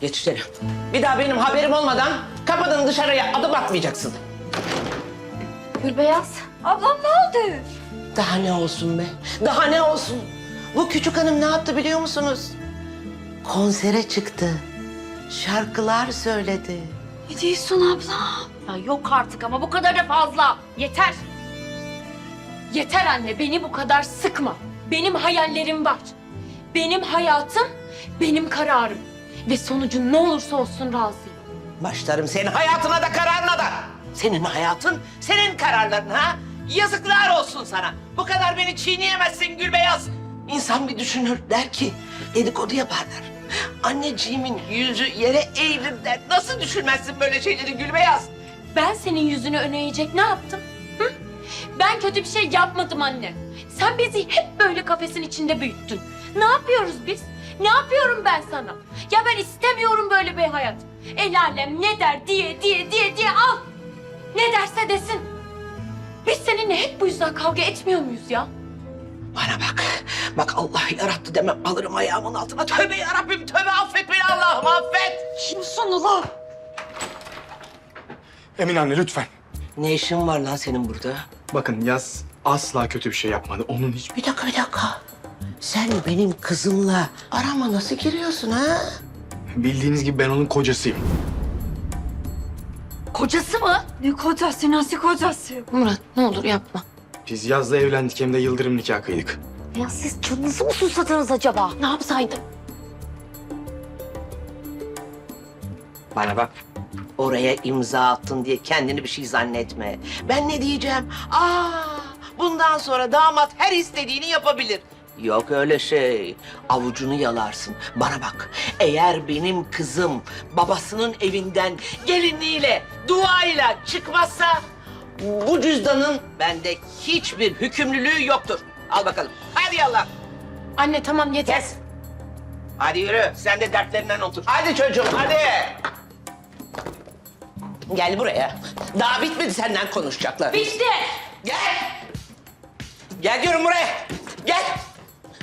Geç içeri. Bir daha benim haberim olmadan kapıdan dışarıya adım atmayacaksın. Gülbeyaz. Ablam ne oldu? Daha ne olsun be? Daha ne olsun? Bu küçük hanım ne yaptı biliyor musunuz? Konsere çıktı. Şarkılar söyledi. Ne diyorsun abla? Ya yok artık ama bu kadar da fazla. Yeter. Yeter anne beni bu kadar sıkma. Benim hayallerim var. Benim hayatım, benim kararım. Ve sonucu ne olursa olsun razıyım. Başlarım senin hayatına da kararına da. Senin hayatın, senin kararların ha? Yazıklar olsun sana. Bu kadar beni çiğneyemezsin Gülbeyaz. İnsan bir düşünür der ki dedikodu yaparlar. Anneciğimin yüzü yere eğilir der. Nasıl düşünmezsin böyle şeyleri Gülbeyaz? Ben senin yüzünü öne eğecek ne yaptım? Hı? Ben kötü bir şey yapmadım anne. Sen bizi hep böyle kafesin içinde büyüttün. Ne yapıyoruz biz? Ne yapıyorum ben sana? Ya ben istemiyorum böyle bir hayat. El alem ne der diye diye diye diye al. Ne derse desin. Biz seninle hep bu yüzden kavga etmiyor muyuz ya? Bana bak. Bak Allah yarattı demem alırım ayağımın altına. Tövbe yarabbim tövbe affet beni Allah'ım affet. Kimsin ula? Emin anne lütfen. Ne işin var lan senin burada? Bakın Yaz asla kötü bir şey yapmadı. Onun hiç... Bir dakika bir dakika. Sen benim kızımla arama nasıl giriyorsun ha? Bildiğiniz gibi ben onun kocasıyım. Kocası mı? Ne kocası nasıl kocası? Murat ne olur yapma. Biz Yaz'la evlendik hem de yıldırım nikah kıydık. Ya siz canınızı mı susadınız acaba? Ne yapsaydım? Bana bak. Oraya imza attın diye kendini bir şey zannetme. Ben ne diyeceğim? Aa, bundan sonra damat her istediğini yapabilir. Yok öyle şey. Avucunu yalarsın. Bana bak. Eğer benim kızım babasının evinden gelinliğiyle, duayla çıkmazsa bu cüzdanın bende hiçbir hükümlülüğü yoktur. Al bakalım. Hadi yallah. Anne tamam yeter. Kes. Hadi yürü. Sen de dertlerinden otur. Hadi çocuğum hadi. Gel buraya. Daha bitmedi senden konuşacaklar. Bitti. Gel. Gel diyorum buraya. Gel.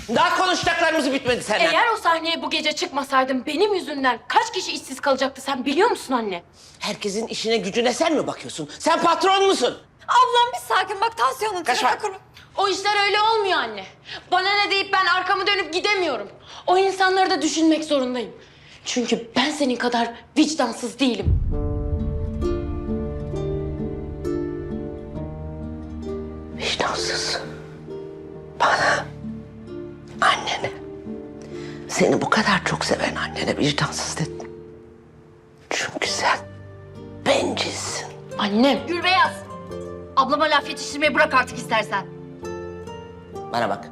Daha konuşacaklarımız bitmedi senden. Eğer o sahneye bu gece çıkmasaydım benim yüzümden kaç kişi işsiz kalacaktı sen biliyor musun anne? Herkesin işine gücüne sen mi bakıyorsun? Sen patron musun? Ablam bir sakin bak tansiyonun tırnak kurum. O işler öyle olmuyor anne. Bana ne deyip ben arkamı dönüp gidemiyorum. O insanları da düşünmek zorundayım. Çünkü ben senin kadar vicdansız değilim. Vicdansız. Bana. Seni bu kadar çok seven annene vicdansız dedim. Çünkü sen bencilsin. Annem. Gülbeyaz. Ablama laf yetiştirmeyi bırak artık istersen. Bana bak.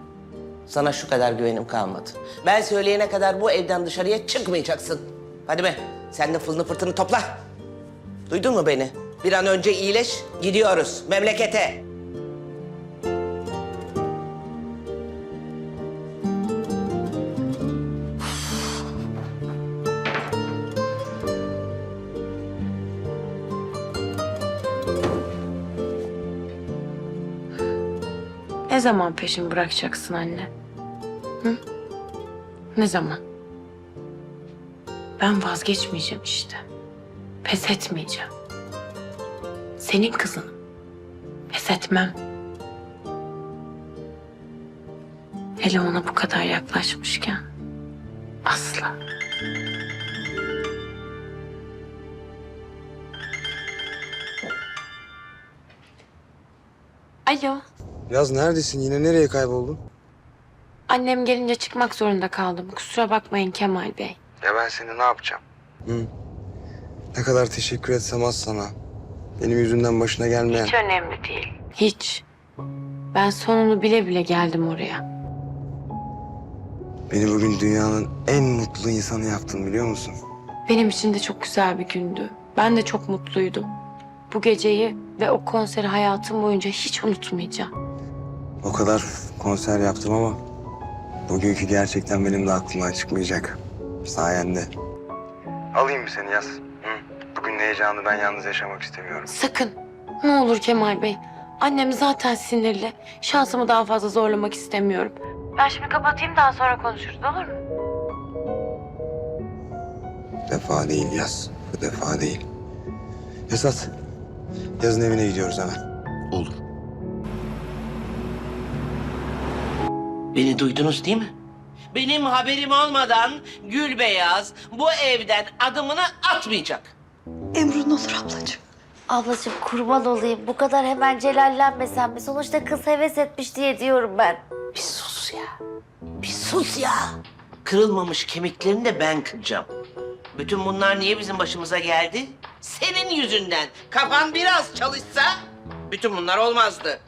Sana şu kadar güvenim kalmadı. Ben söyleyene kadar bu evden dışarıya çıkmayacaksın. Hadi be. Sen de fılını fırtını topla. Duydun mu beni? Bir an önce iyileş. Gidiyoruz memlekete. Zaman peşimi bırakacaksın anne? Hı? Ne zaman? Ben vazgeçmeyeceğim işte. Pes etmeyeceğim. Senin kızınım. Pes etmem. Hele ona bu kadar yaklaşmışken asla. Alo. Yaz neredesin? Yine nereye kayboldun? Annem gelince çıkmak zorunda kaldım. Kusura bakmayın Kemal Bey. Ya ben seni ne yapacağım? Hı. Ne kadar teşekkür etsem az sana. Benim yüzümden başına gelmeyen. Hiç önemli değil. Hiç. Ben sonunu bile bile geldim oraya. Beni bugün dünyanın en mutlu insanı yaptın biliyor musun? Benim için de çok güzel bir gündü. Ben de çok mutluydum. Bu geceyi ve o konseri hayatım boyunca hiç unutmayacağım. O kadar konser yaptım ama bugünkü gerçekten benim de aklımdan çıkmayacak. Sayende. Alayım mı seni Yaz? Hı? Bugün heyecanı ben yalnız yaşamak istemiyorum. Sakın. Ne olur Kemal Bey. Annem zaten sinirli. Şansımı daha fazla zorlamak istemiyorum. Ben şimdi kapatayım daha sonra konuşuruz olur mu? defa değil yaz. Bu defa değil. Esat, yazın evine gidiyoruz hemen. Olur. Beni duydunuz değil mi? Benim haberim olmadan Gülbeyaz bu evden adımını atmayacak. Emrun olur ablacığım. Ablacığım kurban olayım. Bu kadar hemen celallenmesen mi? Sonuçta kız heves etmiş diye diyorum ben. Bir sus ya. Bir sus ya. Kırılmamış kemiklerini de ben kıracağım. Bütün bunlar niye bizim başımıza geldi? Senin yüzünden. Kafan biraz çalışsa bütün bunlar olmazdı.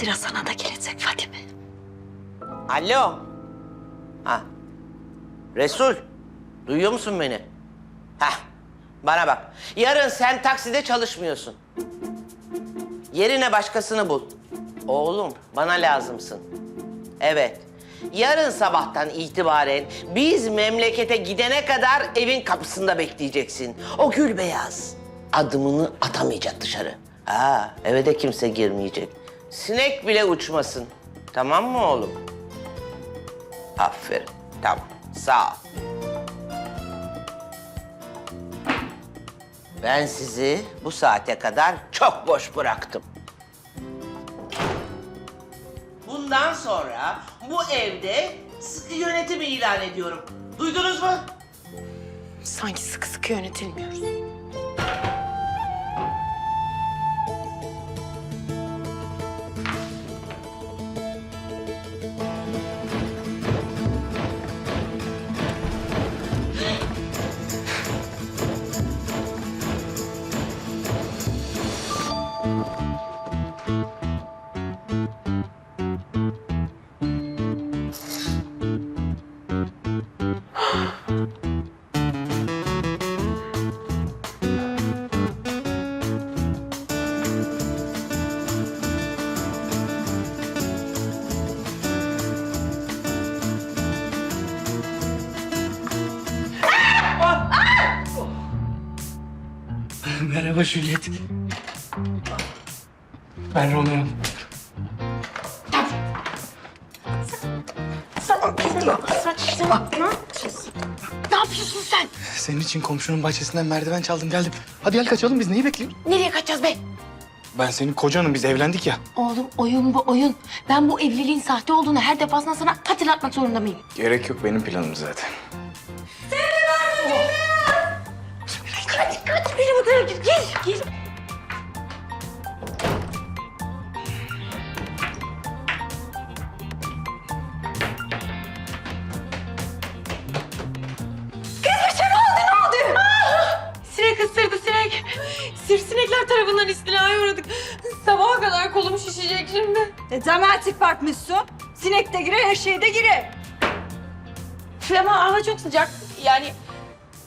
Sıra sana da gelecek Fadime. Alo. Ha. Resul. Duyuyor musun beni? Hah. Bana bak. Yarın sen takside çalışmıyorsun. Yerine başkasını bul. Oğlum bana lazımsın. Evet. Yarın sabahtan itibaren biz memlekete gidene kadar evin kapısında bekleyeceksin. O gül beyaz. Adımını atamayacak dışarı. Ha, eve de kimse girmeyecek. Sinek bile uçmasın. Tamam mı oğlum? Aferin. Tamam. Sağ ol. Ben sizi bu saate kadar çok boş bıraktım. Bundan sonra bu evde sıkı yönetim ilan ediyorum. Duydunuz mu? Sanki sıkı sıkı yönetilmiyoruz. Merhaba Juliet. Ben Romeo. Ne yapıyorsun sen? Senin için komşunun bahçesinden merdiven çaldım geldim. Hadi gel kaçalım biz neyi bekliyoruz? Nereye kaçacağız be? Ben senin kocanım biz evlendik ya. Oğlum oyun bu oyun. Ben bu evliliğin sahte olduğunu her defasında sana hatırlatmak zorunda mıyım? Gerek yok benim planım zaten. Benim odaya gir, gir, gir. Kız ne oldu, ne oldu? Sinek ısırdı sinek. Sivrisinekler tarafından istilaya uğradık. Sabaha kadar kolum şişecek şimdi. E dramatik bakmışsın. Sinek de girer, her şey de girer. Ama hava çok sıcak. Yani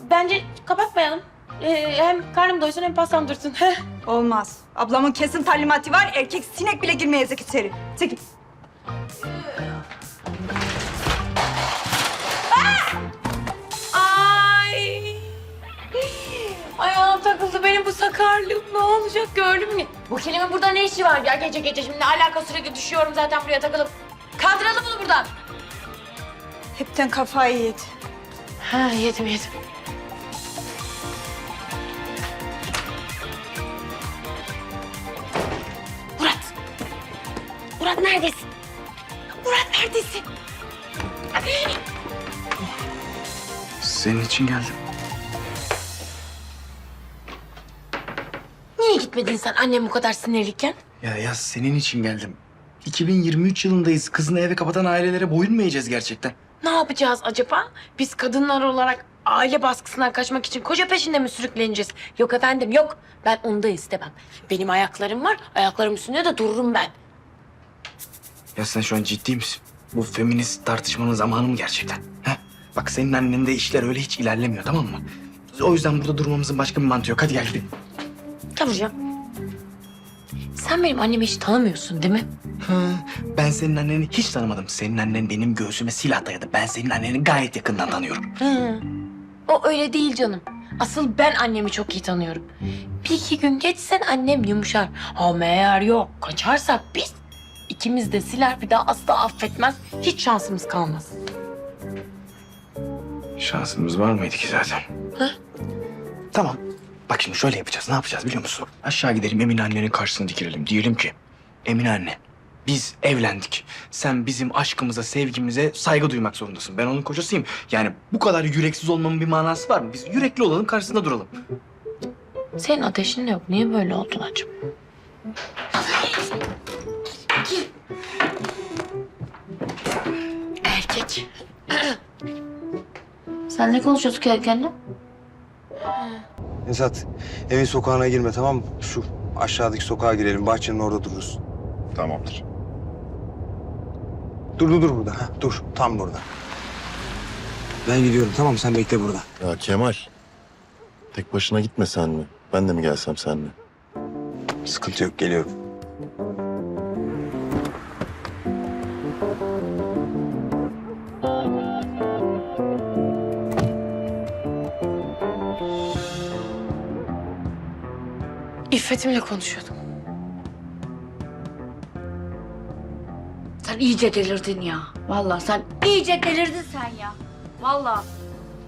bence kapatmayalım. Ee, hem karnım doysun hem pastam dursun. Olmaz. Ablamın kesin talimatı var. Erkek sinek bile girmeyecek içeri. Çekil. Ay. Ayağım takıldı benim bu sakarlığım ne olacak gördün mü? Bu kelime burada ne işi var ya gece gece şimdi ne alaka sürekli düşüyorum zaten buraya takılıp. Kaldıralım bunu buradan. Hepten kafayı yedi. Ha yedim yedim. Murat neredesin? Murat neredesin? Senin için geldim. Niye gitmedin sen annem bu kadar sinirliyken? Ya ya senin için geldim. 2023 yılındayız. Kızını eve kapatan ailelere boyun mu eğeceğiz gerçekten? Ne yapacağız acaba? Biz kadınlar olarak aile baskısından kaçmak için koca peşinde mi sürükleneceğiz? Yok efendim yok. Ben onu da istemem. Benim ayaklarım var. Ayaklarım üstünde de dururum ben. Ya sen şu an ciddi misin? Bu feminist tartışmanın zamanı mı gerçekten? Ha? Bak senin annende işler öyle hiç ilerlemiyor tamam mı? O yüzden burada durmamızın başka bir mantığı yok. Hadi gel gidelim. Yavrucuğum. Sen benim annemi hiç tanımıyorsun değil mi? Ha, ben senin anneni hiç tanımadım. Senin annen benim göğsüme silah dayadı. Ben senin anneni gayet yakından tanıyorum. Hı. O öyle değil canım. Asıl ben annemi çok iyi tanıyorum. Bir iki gün geçsen annem yumuşar. Ha meğer yok. Kaçarsak biz ikimiz de siler bir daha asla affetmez. Hiç şansımız kalmaz. Şansımız var mıydı ki zaten? Tamam. Bak şimdi şöyle yapacağız. Ne yapacağız biliyor musun? Aşağı gidelim Emine annenin karşısına dikilelim. Diyelim ki Emine anne biz evlendik. Sen bizim aşkımıza, sevgimize saygı duymak zorundasın. Ben onun kocasıyım. Yani bu kadar yüreksiz olmamın bir manası var mı? Biz yürekli olalım, karşısında duralım. Senin ateşin de yok. Niye böyle oldun acaba? Erkek. Sen ne konuşuyorsun kendi kendine? Esat evin sokağına girme tamam mı? Şu aşağıdaki sokağa girelim. Bahçenin orada dururuz. Tamamdır. Dur dur dur burada. Ha, dur tam burada. Ben gidiyorum tamam mı? Sen bekle burada. Ya Kemal. Tek başına gitme sen mi? Ben de mi gelsem seninle? Sıkıntı yok geliyorum. İffetimle konuşuyordum. Sen iyice delirdin ya. Vallahi sen iyice delirdin sen ya. Vallahi.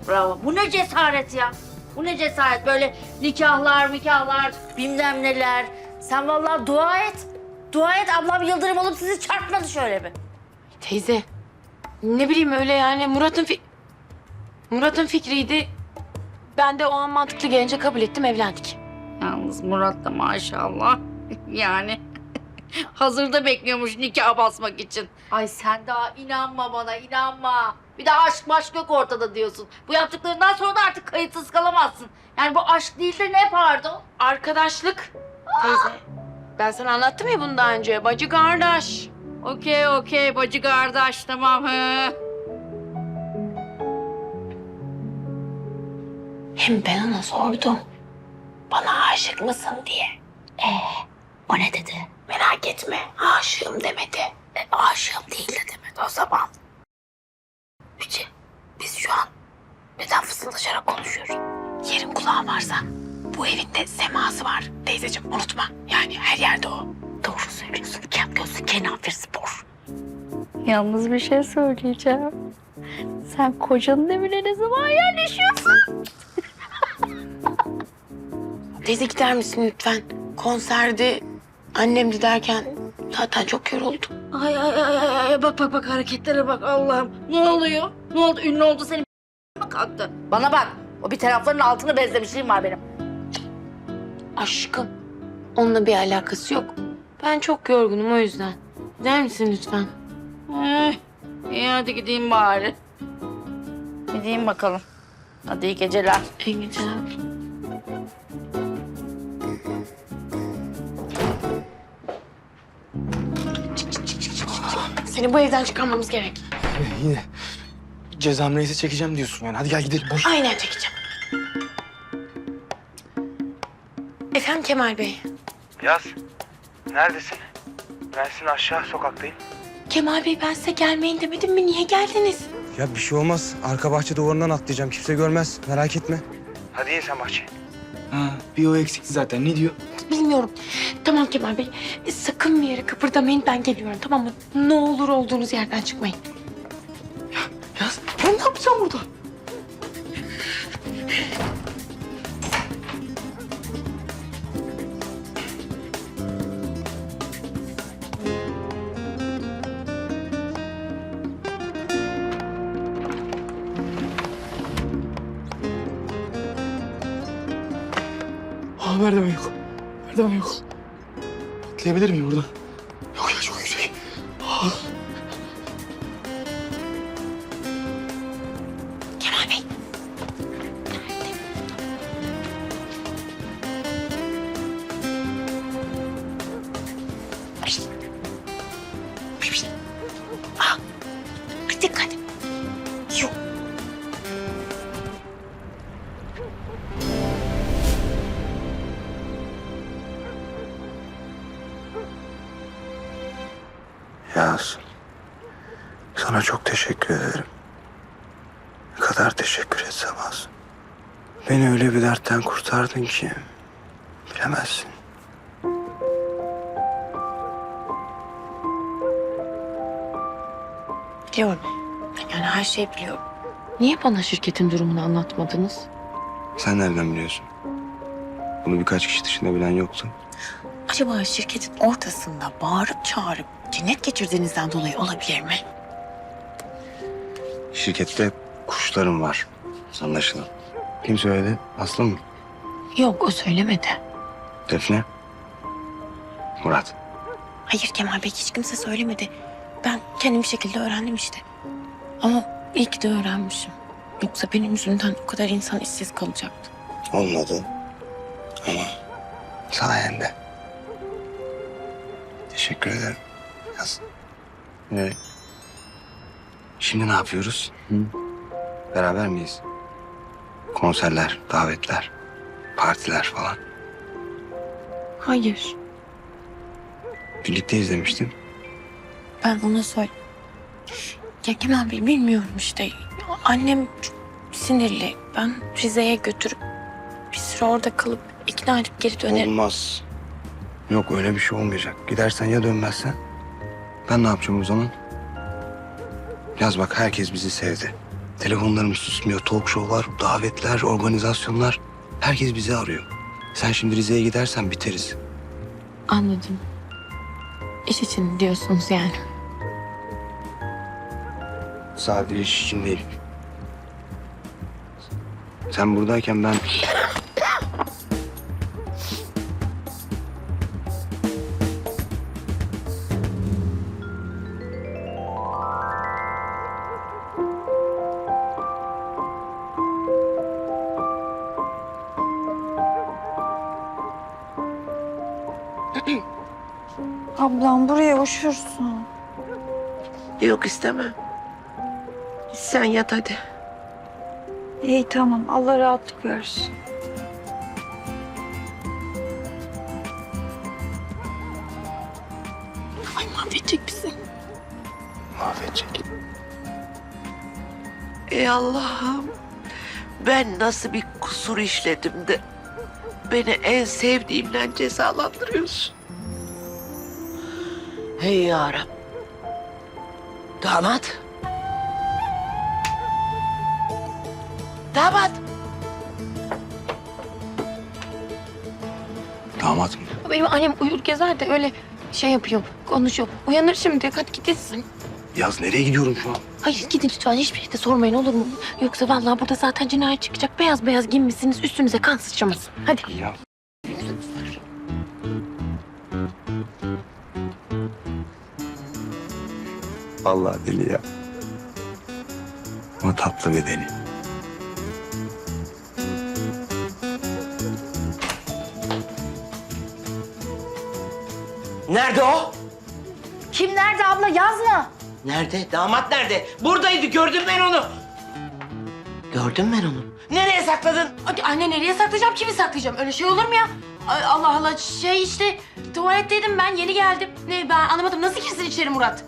Bravo. Bu ne cesaret ya? Bu ne cesaret? Böyle nikahlar, nikahlar, bilmem neler. Sen vallahi dua et. Dua et ablam yıldırım olup sizi çarpmadı şöyle bir. Teyze. Ne bileyim öyle yani Murat'ın fi... Murat'ın fikriydi. Ben de o an mantıklı gelince kabul ettim evlendik. Yalnız Murat da maşallah. Yani hazırda bekliyormuş nikah basmak için. Ay sen daha inanma bana inanma. Bir de aşk maşk yok ortada diyorsun. Bu yaptıklarından sonra da artık kayıtsız kalamazsın. Yani bu aşk değil de ne pardon? Arkadaşlık. Teyze. Ben sana anlattım ya bunu daha önce. Bacı kardeş. Okey okey bacı kardeş tamam he. Hem ben ona sordum. Bana aşık mısın diye. Ee, O ne dedi? Merak etme aşığım demedi. E, aşığım değil de demedi o zaman. Üce, biz şu an neden fısıldaşarak konuşuyoruz? Yerin kulağı varsa bu evinde seması var. Teyzeciğim unutma. Yani her yerde o. Doğru söylüyorsun. Kem gözlü kenafir spor. Yalnız bir şey söyleyeceğim. Sen kocanın evine ne zaman yerleşiyorsun? Teyze gider misin lütfen? Konserdi annemdi derken zaten çok yoruldum. Ay ay ay ay ay bak bak bak hareketlere bak Allah'ım. Ne oluyor? Ne oldu? Ünlü oldu senin mi kalktı? Bana bak. O bir tarafların altını bezlemişliğim var benim. Aşkım. Onunla bir alakası yok. Ben çok yorgunum o yüzden. Gider misin lütfen? Eh, iyi hadi gideyim bari. Gideyim bakalım. Hadi iyi geceler. İyi geceler. Seni bu evden çıkarmamız gerek. Yine cezam neyse çekeceğim diyorsun yani. Hadi gel gidelim. Boş. Aynen çekeceğim. Efendim Kemal Bey. Yaz. Neredesin? Ben senin aşağı sokaktayım. Kemal Bey ben size gelmeyin demedim mi? Niye geldiniz? Ya bir şey olmaz. Arka bahçe duvarından atlayacağım. Kimse görmez. Merak etme. Hadi in sen bahçeye. Ha, bir o eksikti zaten. Ne diyor? Bilmiyorum. Tamam Kemal Bey. Sakın bir yere kıpırdamayın ben geliyorum tamam mı? Ne olur olduğunuz yerden çıkmayın. Yaz. Ben ne yapacağım burada? Merdiven yok. Atlayabilir miyim buradan? Yok ya çok yüksek. Kemal Bey. Nerede? Pişt. Ah. Dikkat. Öyle bir dertten kurtardın ki bilemezsin. Biliyorum. Yani her şeyi biliyorum. Niye bana şirketin durumunu anlatmadınız? Sen nereden biliyorsun? Bunu birkaç kişi dışında bilen yoktu. Acaba şirketin ortasında bağırıp çağırıp cinnet geçirdiğinizden dolayı olabilir mi? Şirkette kuşlarım var. Anlaşılan. Kim söyledi? Aslı mı? Yok o söylemedi. Defne? Murat. Hayır Kemal Bey hiç kimse söylemedi. Ben kendim bir şekilde öğrendim işte. Ama iyi ki de öğrenmişim. Yoksa benim yüzümden o kadar insan işsiz kalacaktı. Olmadı. Ama sayende. Teşekkür ederim. Yaz. Ne? Şimdi ne yapıyoruz? Hı? Beraber miyiz? Konserler, davetler, partiler falan. Hayır. Birlikte izlemiştim. Ben ona söyle. Ya Kemal Bey bilmiyorum işte. Annem sinirli. Ben Rize'ye götürüp bir süre orada kalıp ikna edip geri dönerim. Olmaz. Yok öyle bir şey olmayacak. Gidersen ya dönmezsen? Ben ne yapacağım o zaman? Yaz bak herkes bizi sevdi. Telefonlarımız susmuyor. Talk show'lar, davetler, organizasyonlar. Herkes bizi arıyor. Sen şimdi Rize'ye gidersen biteriz. Anladım. İş için diyorsunuz yani. Sadece iş için değil. Sen buradayken ben... Ablam buraya uşursun. Yok istemem. Sen yat hadi. İyi tamam Allah rahatlık versin. Ay mahvedecek bizi. Mahvedecek. Ey Allah'ım. Ben nasıl bir kusur işledim de beni en sevdiğimden cezalandırıyorsun. Hey yarabbim. Damat. Damat. Damat mı? Benim annem uyur gezer de öyle şey yapıyor, konuşuyor. Uyanır şimdi. Hadi gidesin. Yaz nereye gidiyorum şu an? Hayır gidin lütfen hiçbir şey de sormayın olur mu? Yoksa vallahi burada zaten cinayet çıkacak. Beyaz beyaz giyinmişsiniz üstünüze kan sıçramasın. Hadi. Ya. Vallahi deli ya. Ama tatlı bir deli. Nerede o? Kim nerede abla yazma. Nerede? Damat nerede? Buradaydı. Gördüm ben onu. Gördüm ben onu. Nereye sakladın? Hadi anne nereye saklayacağım? Kimi saklayacağım? Öyle şey olur mu ya? Ay, Allah Allah şey işte tuvaletteydim ben yeni geldim. Ne ben anlamadım nasıl girsin içeri Murat?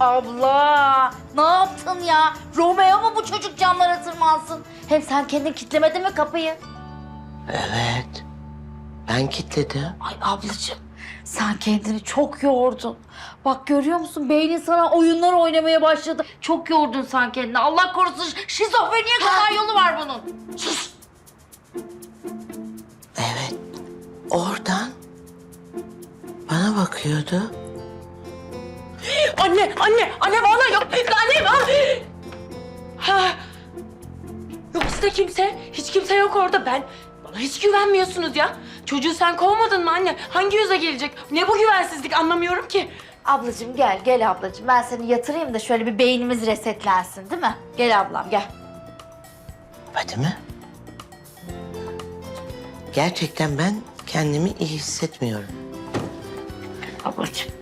Abla ne yaptın ya? Romeo mu bu çocuk camlara tırmansın? Hem sen kendin kitlemedin mi kapıyı? Evet. Ben kilitledim. Ay ablacığım sen kendini çok yordun. Bak görüyor musun beynin sana oyunlar oynamaya başladı. Çok yordun sen kendini. Allah korusun şizofreniye kadar yolu var bunun. Sus. Evet. Oradan bana bakıyordu. Anne anne anne vallahi yok. Anne var. Ha. Yok işte kimse. Hiç kimse yok orada. Ben bana hiç güvenmiyorsunuz ya. Çocuğu sen kovmadın mı anne? Hangi yüze gelecek? Ne bu güvensizlik anlamıyorum ki. Ablacığım gel gel ablacığım. Ben seni yatırayım da şöyle bir beynimiz resetlensin değil mi? Gel ablam gel. Fadime. Gerçekten ben kendimi iyi hissetmiyorum. Ablacığım.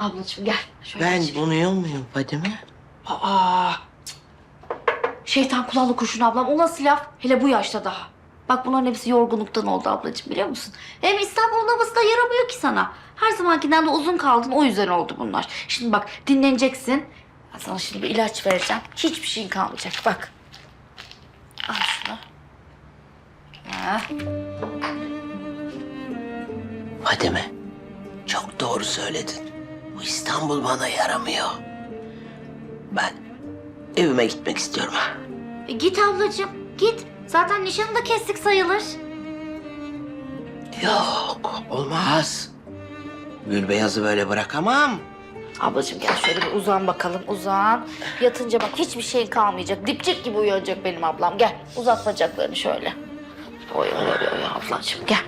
Ablacığım gel. Şöyle Ben geç. bunuyor muyum Fadime? Aa. Şeytan kulağına kurşun ablam. O nasıl laf? Hele bu yaşta daha. Bak bunların hepsi yorgunluktan oldu ablacığım biliyor musun? Hem İstanbul'un havası da yaramıyor ki sana. Her zamankinden de uzun kaldın o yüzden oldu bunlar. Şimdi bak dinleneceksin. Ben sana şimdi bir ilaç vereceğim. Hiçbir şeyin kalmayacak bak. Ha. Fadime, çok doğru söyledin. Bu İstanbul bana yaramıyor. Ben evime gitmek istiyorum. E, git ablacığım git. Zaten nişanı da kestik sayılır. Yok, olmaz. Gülbeyaz'ı böyle bırakamam. Ablacığım gel şöyle bir uzan bakalım uzan. Yatınca bak hiçbir şeyin kalmayacak. Dipçik gibi uyanacak benim ablam. Gel uzat bacaklarını şöyle. Oy oy oy oy ablacığım gel.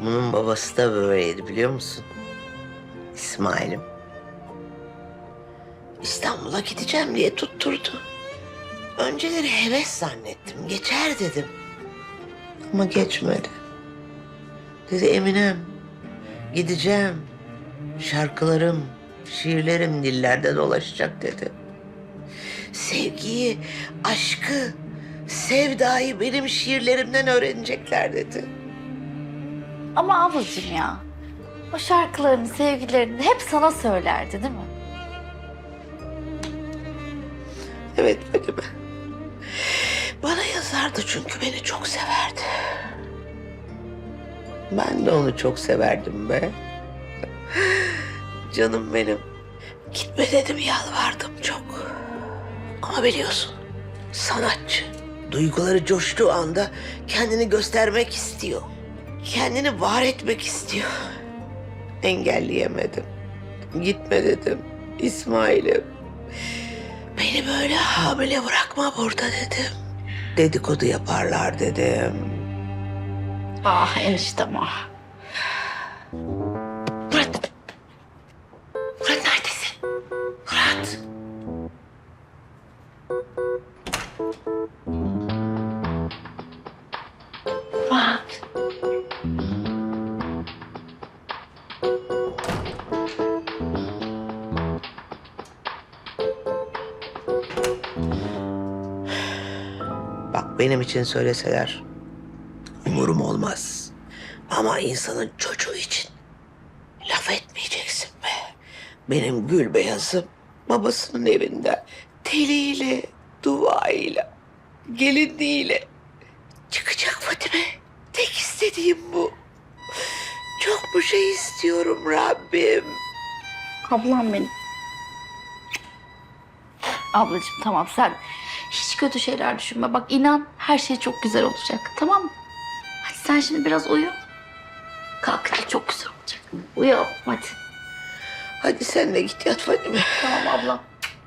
Bunun babası da böyleydi biliyor musun? İsmail'im. İstanbul'a gideceğim diye tutturdu. Önceleri heves zannettim. Geçer dedim. Ama geçmedi. Dedi Eminem. Gideceğim. Şarkılarım, şiirlerim dillerde dolaşacak dedi. Sevgiyi, aşkı, sevdayı benim şiirlerimden öğrenecekler dedi. Ama ablacığım ya. O şarkılarını, sevgilerini hep sana söylerdi değil mi? Evet Fadime. Bana yazardı çünkü beni çok severdi. Ben de onu çok severdim be. Canım benim. Gitme dedim yalvardım çok. Ama biliyorsun sanatçı. Duyguları coştuğu anda kendini göstermek istiyor. Kendini var etmek istiyor. Engelleyemedim. Gitme dedim. İsmail'im. Beni böyle hamile bırakma burada dedim. Dedikodu yaparlar dedim. Ah eniştem ah. Benim için söyleseler umurum olmaz. Ama insanın çocuğu için laf etmeyeceksin be. Benim gül beyazım babasının evinde teliyle, duayla, gelinliğiyle çıkacak Fatime. Tek istediğim bu. Çok bu şey istiyorum Rabbim. Ablam benim. Ablacığım tamam sen kötü şeyler düşünme. Bak inan her şey çok güzel olacak. Tamam mı? Hadi sen şimdi biraz uyu. Kalkınca çok güzel olacak. Uyu hadi. Hadi sen de git yat Fatime. Tamam ablam.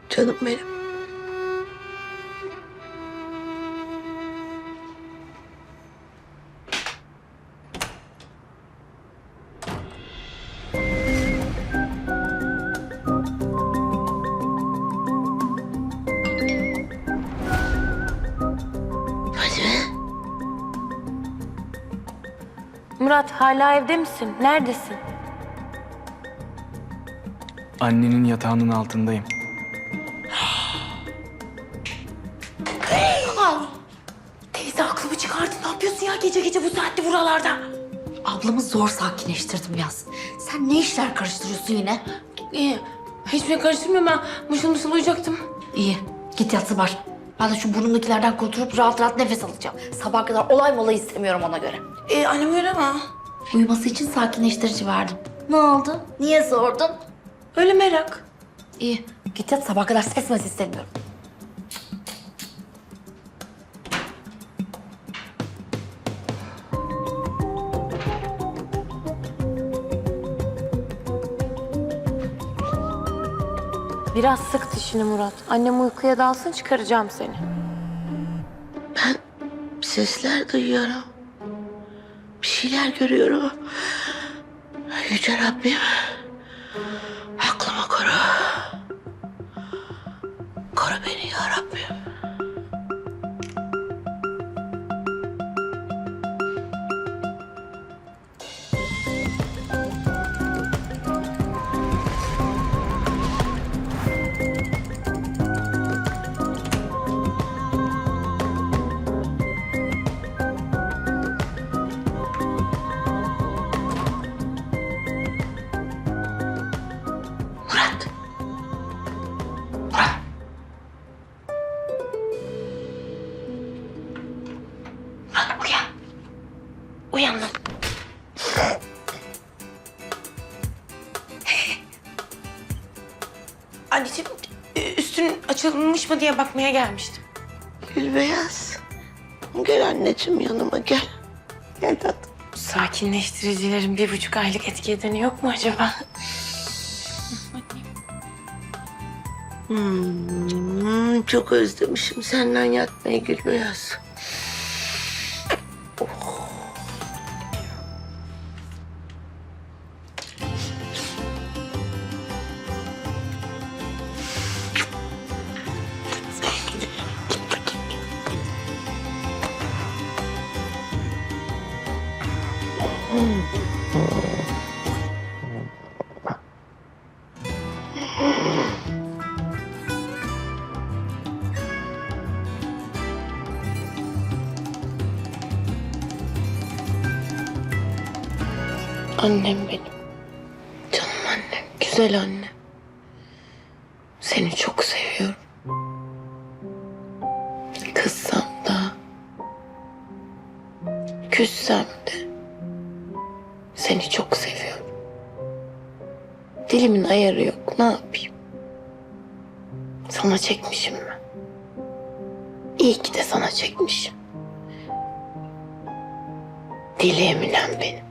Canım benim. Hala evde misin? Neredesin? Annenin yatağının altındayım. Teyze aklımı çıkardı. Ne yapıyorsun ya gece gece bu saatte buralarda? Ablamı zor sakinleştirdim yaz. Sen ne işler karıştırıyorsun yine? İyi. Hiçbir şey karıştırmıyorum ben. Mışıl mışıl uyuyacaktım. İyi. Git yat Sıbar. Ben de şu burnumdakilerden kurtulup rahat rahat nefes alacağım. Sabah kadar olay molay istemiyorum ona göre. Ee, annem öyle mi? Uyuması için sakinleştirici verdim. Ne oldu? Niye sordun? Öyle merak. İyi. Git yat sabah kadar ses mes istemiyorum. Biraz sık dişini Murat. Annem uykuya dalsın çıkaracağım seni. Sesler duyuyorum. Bir şeyler görüyorum. Yüce Rabbim. Mı diye bakmaya gelmiştim. Gülbeyaz. Gel anneciğim yanıma gel. Gel tatlım. Sakinleştiricilerin bir buçuk aylık etki edeni yok mu acaba? Hmm, çok özlemişim senden yatmayı Gülbeyaz. Annem benim. Canım annem, güzel annem. Seni çok seviyorum. Kızsam da, küssem de seni çok seviyorum. Dilimin ayarı yok, ne yapayım? Sana çekmişim ben. İyi ki de sana çekmişim. Dili Eminem benim.